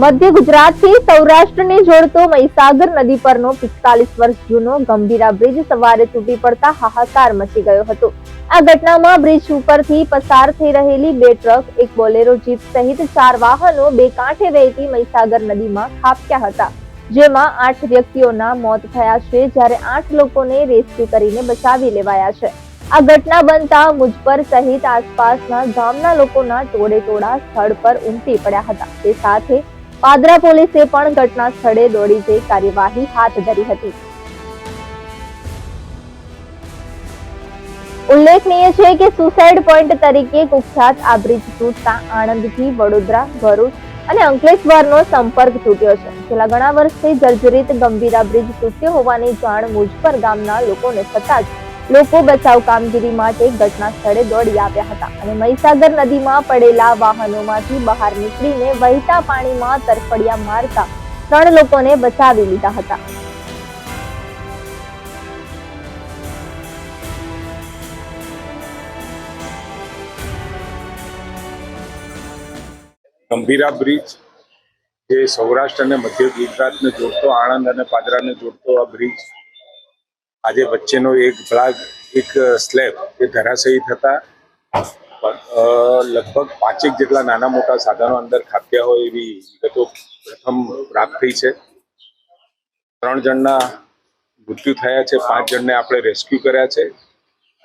મધ્ય ગુજરાતથી સૌરાષ્ટ્રને જોડતો મહીસાગર નદી પરનો પિસ્તાલીસ વર્ષ જૂનો ગંભીરા બ્રિજ સવારે તૂટી પડતા હાહાકાર મચી ગયો હતો. આ ઘટનામાં બ્રિજ ઉપરથી પસાર થઈ રહેલી બે ટ્રક, એક બોલેરો જીપ સહિત ચાર વાહનો બે કાંઠે વહેતી મહીસાગર નદીમાં ખાબક્યા હતા, જેમાં આઠ વ્યક્તિઓના મોત થયા છે, જ્યારે આઠ લોકોને રેસ્ક્યુ કરીને બચાવી લેવાયા છે. આ ઘટના બનતા મુજપર સહિત આસપાસના ગામના લોકોના ટોળે ટોળા સ્થળ પર ઉમટી પડ્યા હતા. તે સાથે પાદરા પોલીસે પણ ઘટના સ્થળે દોડી જઈ કાર્યવાહી હાથ ધરી હતી. ઉલ્લેખનીય છે કે સુસાઇડ પોઈન્ટ તરીકે કુખ્યાત આ બ્રિજ તૂટતા આણંદથી વડોદરા, ભરૂચ અને અંકલેશ્વરનો સંપર્ક તૂટ્યો છે. છેલ્લા ઘણા વર્ષથી જર્જરિત ગંભીરા બ્રિજ તૂટ્યો હોવાની જાણ મુજપર ગામના લોકોને થતા જ લોકો બચાવ કામગીરી માટે ઘટના સ્થળે દોડી આવ્યા હતા અને મહીસાગર નદીમાં પડેલા વાહનોમાંથી બહાર નીકળીને વહેતા પાણીમાં તરફડિયા મારતા ત્રણ લોકોને બચાવી લીધા હતા. ગંભીરા બ્રિજ, જે સૌરાષ્ટ્ર અને મધ્ય ગુજરાતને જોડતો, આણંદ અને પાદરાને જોડતો આ બ્રિજ આજે વચ્ચેનો એક ભાગ, એક સ્લેબ એ ધરાશયી થતા લગભગ પાંચેક જેટલા નાના મોટા સાધનો અંદર ખાપ્યા હોય એવી વિગતો પ્રથમ પ્રાપ્ત થઈ છે. ત્રણ જણના મૃત્યુ થયા છે, પાંચ જણને આપણે રેસ્ક્યુ કર્યા છે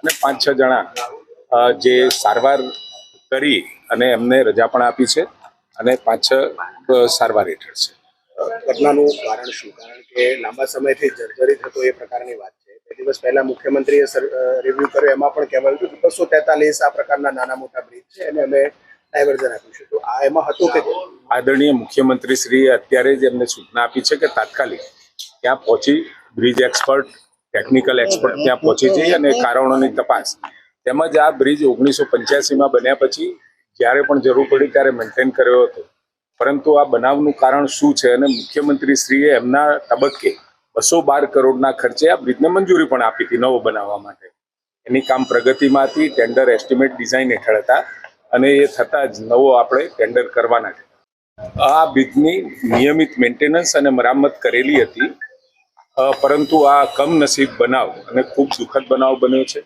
અને પાંચ છ જણા જે સારવાર કરી અને એમને રજા પણ આપી છે અને પાંચ છ સારવાર હેઠળ છે. ઘટનાનું કારણ શું? કારણ કે લાંબા સમયથી જર્જરિત હતો એ પ્રકારની વાત છે. દિવસ પહેલા મુખ્યમંત્રીએ રિવ્યુ કર્યો, એમાં પણ કહેવાયું હતું કે બસો તેતાલીસ આ પ્રકારના નાના મોટા બ્રિજ છે અને અમે ડાયવર્ઝન આપ્યું છે. તો આ એમાં હતું કે આદરણીય મુખ્યમંત્રી શ્રીએ અત્યારે જ એમને સૂચના આપી છે કે તાત્કાલિક ત્યાં પહોંચી બ્રિજ એક્સપર્ટ, ટેકનિકલ એક્સપર્ટ ત્યાં પહોંચી જઈ અને કારણોની તપાસ. તેમજ આ બ્રિજ ઓગણીસો પંચ્યાસીમાં બન્યા પછી જ્યારે પણ જરૂર પડી ત્યારે મેન્ટેન કર્યો હતો. પરંતુ આ બનાવનું કારણ શું છે અને મુખ્યમંત્રી શ્રીએ એમના તબક્કે બસો બાર કરોડના ખર્ચે આ બ્રિજને મંજૂરી પણ આપી હતી નવો બનાવવા માટે. એની કામ પ્રગતિમાં હતી ટેન્ડર એસ્ટિમેટ ડિઝાઇન હેઠળ હતા અને એ થતાં જ નવો આપણે ટેન્ડર કરવાના છે. આ બ્રિજની નિયમિત મેન્ટેનન્સ અને મરામત કરેલી હતી. પરંતુ આ કમનસીબ બનાવ અને ખૂબ સુખદ બનાવ બન્યો છે.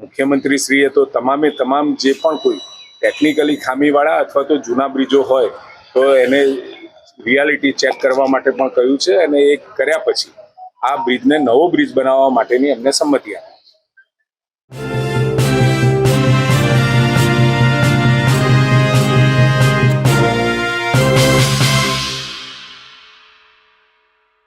મુખ્યમંત્રી શ્રીએ તો તમામે તમામ જે પણ કોઈ ટેકનિકલી ખામીવાળા અથવા તો જૂના બ્રિજો હોય તો એને રિયાલિટી ચેક કરવા માટે પણ કહ્યું છે અને એ કર્યા પછી આ બ્રિજને નવો બ્રિજ બનાવવા માટેની એમને સંમતિ આપી.